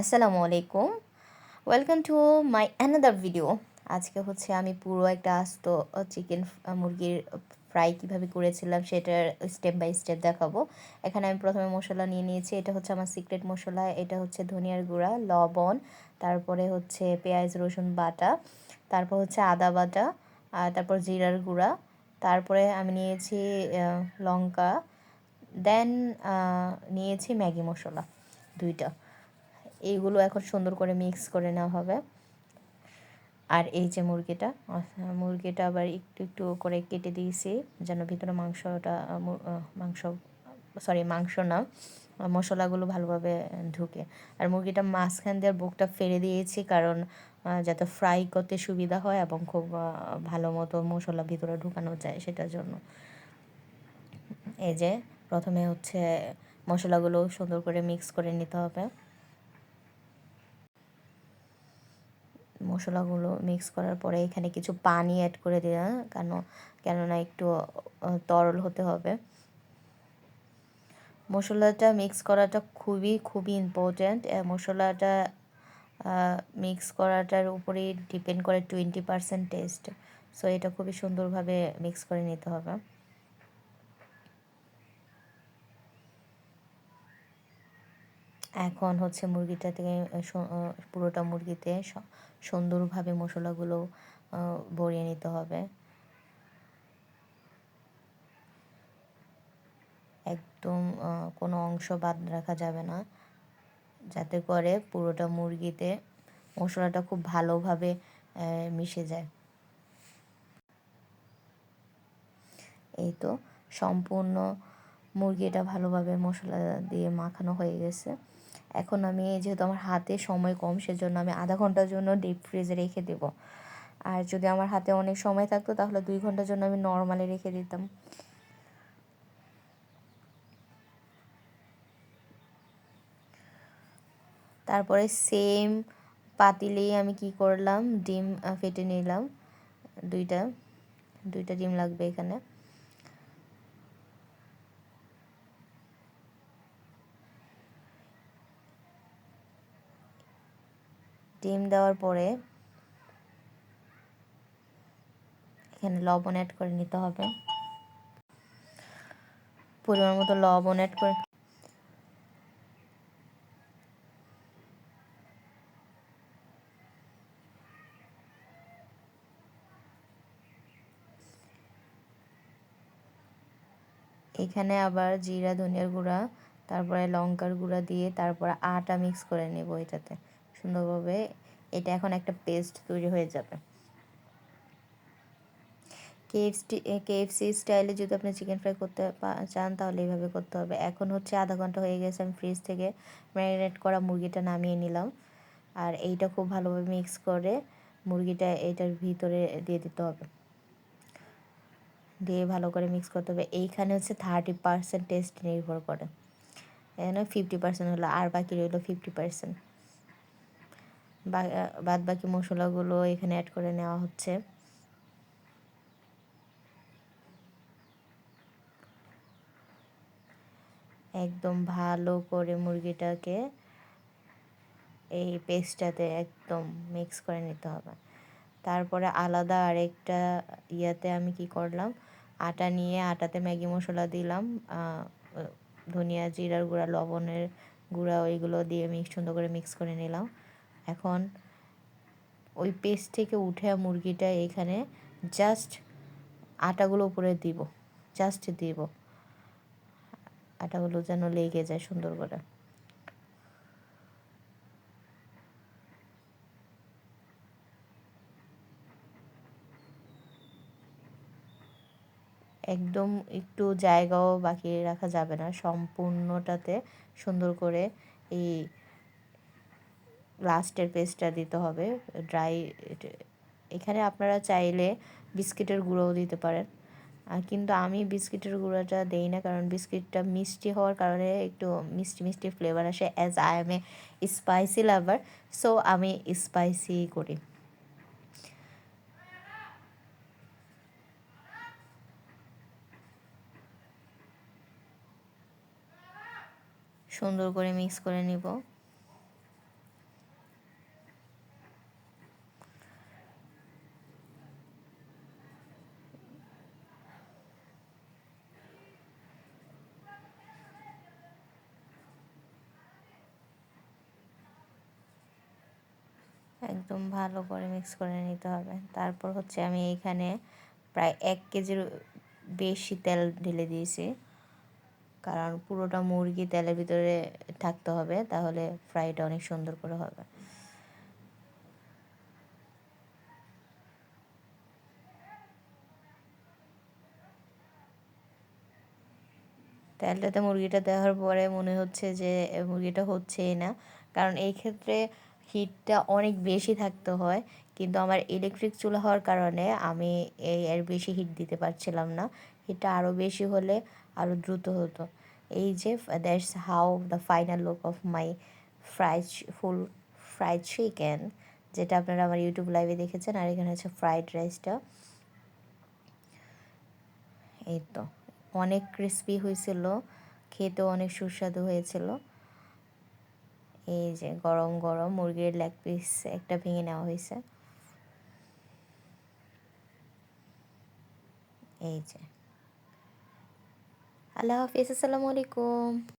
আসসালামু আলাইকুম। Welcome to my another video আজকে হচ্ছে আমি পুরো একটা আস্ত চিকেন মুরগির ফ্রাই কীভাবে করেছিলাম সেটার স্টেপ বাই স্টেপ দেখাবো। এখানে আমি প্রথমে মশলা নিয়ে নিয়েছি, এটা হচ্ছে আমার সিক্রেট মশলা, এটা হচ্ছে ধনিয়ার গুঁড়া, লবণ, তারপরে হচ্ছে পেঁয়াজ, রসুন বাটা, তারপর হচ্ছে আদা বাটা, আর তারপর জিরার গুঁড়া, তারপরে আমি নিয়েছি লঙ্কা দেন নিয়েছি ম্যাগি মশলা, দুইটা। এইগুলো এখন সুন্দর করে মিক্স করে নেওয়া হবে। আর এই যে মুরগিটা মুরগিটা আবার একটু একটু করে কেটে দিয়েছি, যেন ভিতরে মাংসটা মাংস সরি মাংস না, মশলাগুলো ভালোভাবে ঢুকে। আর মুরগিটা মাঝখান দিয়ে বুকটা ফেলে দিয়েছি কারণ যাতে ফ্রাই করতে সুবিধা হয় এবং খুব ভালো মতো মশলা ভিতরে ঢুকানো যায় সেটার জন্য। এই যে প্রথমে হচ্ছে মশলাগুলো সুন্দর করে মিক্স করে নিতে হবে। মশলাগুলো মিক্স করার পরে এখানে কিছু পানি অ্যাড করে দিলাম কেন, কেননা একটু তরল হতে হবে। মশলাটা মিক্স করাটা খুবই খুবই ইম্পর্ট্যান্ট মশলাটা মিক্স করাটার উপরেই ডিপেন্ড করে টোয়েন্টি পারসেন্ট টেস্ট সো এটা খুবই সুন্দরভাবে মিক্স করে নিতে হবে। এখন হচ্ছে মুরগিটা থেকে পুরোটা মুরগিতে সুন্দরভাবে মশলাগুলো ভরিয়ে নিতে হবে। একদম কোনো অংশ বাদ রাখা যাবে না। যাতে করে পুরোটা মুরগিতে মশলাটা খুব ভালোভাবে মিশে যায়। এই তো, সম্পূর্ণ মুরগিটা ভালোভাবে মশলা দিয়ে মাখানো হয়ে গেছে। এখন আমি যেহেতু আমার হাতে সময় কম, সেজন্য আমি আধা ঘণ্টার জন্য ডিপ ফ্রিজে রেখে দেব। আর যদি আমার হাতে অনেক সময় থাকতো, তাহলে দুই ঘণ্টার জন্য আমি নর্মালি রেখে দিতাম। তারপরে সেম পাতিলেই আমি কি করলাম? ডিম ফেটে নিলাম। দুইটা দুইটা ডিম লাগবে এখানে। ডিম দেওয়ার পরে এখানে লবণ অ্যাড করে নিতে হবে। পরিমাণ মতো লবণ অ্যাড করে এখানে আবার জিরা, ধনিয়ার গুঁড়া, তারপরে লঙ্কার গুঁড়া দিয়ে তারপরে আটা মিক্স করে নেব এটাতে। সুন্দরভাবে এটা এখন একটা পেস্ট তৈরি হয়ে যাবে। কেএফসি কেএফসি স্টাইলে যদি আপনি চিকেন ফ্রাই করতে চান তাহলে এইভাবে করতে হবে। এখন হচ্ছে আধা ঘণ্টা হয়ে গেছে, আমি ফ্রিজ থেকে ম্যারিনেট করা মুরগিটা নামিয়ে নিলাম। আর এইটা খুব ভালোভাবে মিক্স করে মুরগিটা এটার ভিতরে দিয়ে দিতে হবে। দিয়ে ভালো করে মিক্স করতে হবে। এইখানে হচ্ছে থার্টি পার্সেন্ট টেস্ট নির্ভর করে। এখানে ফিফটি পার্সেন্ট হলো, আর বাকি রইল ফিফটি পার্সেন্ট। বাদ বাকি মশলাগুলো এখানে অ্যাড করে নেওয়া হচ্ছে। একদম ভালো করে মুরগিটাকে এই পেস্টটাতে একদম মিক্স করে নিতে হবে। তারপরে আলাদা আরেকটা ইয়াতে আমি কি করলাম, আটা নিয়ে আটাতে ম্যাগি মশলা দিলাম ধনিয়া, জিরার গুঁড়া, লবণের গুঁড়া, ওইগুলো দিয়ে মিক্স সুন্দর করে মিক্স করে নিলাম। এখন ওই পেস্ট থেকে উঠে মুরগিটা এখানে জাস্ট আটাগুলো উপরে দিব জাস্ট দিব। আটাগুলো যেন লেগে যায় সুন্দর করে। একদম একটু জায়গাও বাকি রাখা যাবে না, সম্পূর্ণটাতে সুন্দর করে এই লাস্টের পেস্টটা দিতে হবে ড্রাই এখানে আপনারা চাইলে বিস্কিটের গুঁড়োও দিতে পারেন। কিন্তু আমি বিস্কিটের গুঁড়োটা দেই না, কারণ বিস্কিটটা মিষ্টি হওয়ার কারণে একটু মিষ্টি মিষ্টি ফ্লেভার আসে as I am a spicy lover so আমি স্পাইসি করি। সুন্দর করে মিক্স করে নিব। একদম ভালো করে মিক্স করে নিতে হবে। তারপর হচ্ছে আমি এখানে প্রায় এক কেজির বেশি তেল ঢেলে দিয়েছি। কারণ পুরোটা মুরগি তেলের ভিতরে থাকতে হবে, তাহলে ফ্রাইটা অনেক সুন্দর করে হবে। তেলটাতে মুরগিটা দেওয়ার পরে মনে হচ্ছে যে, মুরগিটা হচ্ছেই না। কারণ এই ক্ষেত্রে হিটটা অনেক বেশি থাকতে হয়। কিন্তু আমার ইলেকট্রিক চুলা হওয়ার কারণে আমি এই এর বেশি হিট দিতে পারছিলাম না। হিটটা আরও বেশি হলে আরও দ্রুত হতো। এই যে that's how the final look of my fried full fried chicken যেটা আপনারা আমার ইউটিউব লাইভে দেখেছেন, আর এখানে হচ্ছে ফ্রাইড রাইসটা এই তো, অনেক ক্রিস্পি হয়েছিল, খেতেও অনেক সুস্বাদু হয়েছিল। এই যে গরম গরম মুরগির লেগ পিস একটা ভেঙে নেওয়া হয়েছে। এই যে। আল্লাহ হাফিজ, আসসালামু আলাইকুম।